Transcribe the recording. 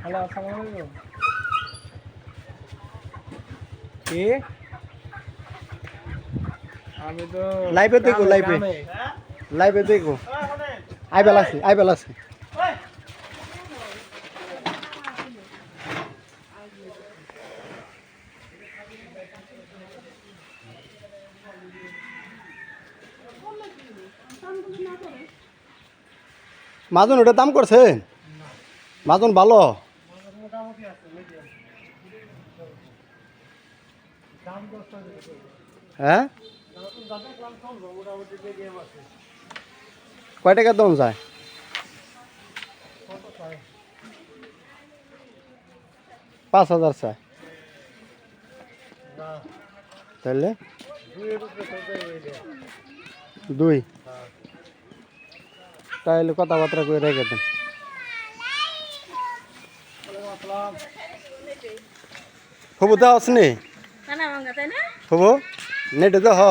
Hello আসসালামু আলাইকুম কি? আমি তো লাইভে দেখো, লাইভে। লাইভে দেখো। আইবেলা আছে আইবেলা আছে। মাজন ওটা দাম করছেন মাজন ভালো। হ্যাঁ? কয় টাকার দাম যায় পাঁচ হাজার চায়। তাহলে দুই। তাহলে কথাবার্তা করে রেখে দেন। হবু দাও আসনি হবু নেটে তো হ।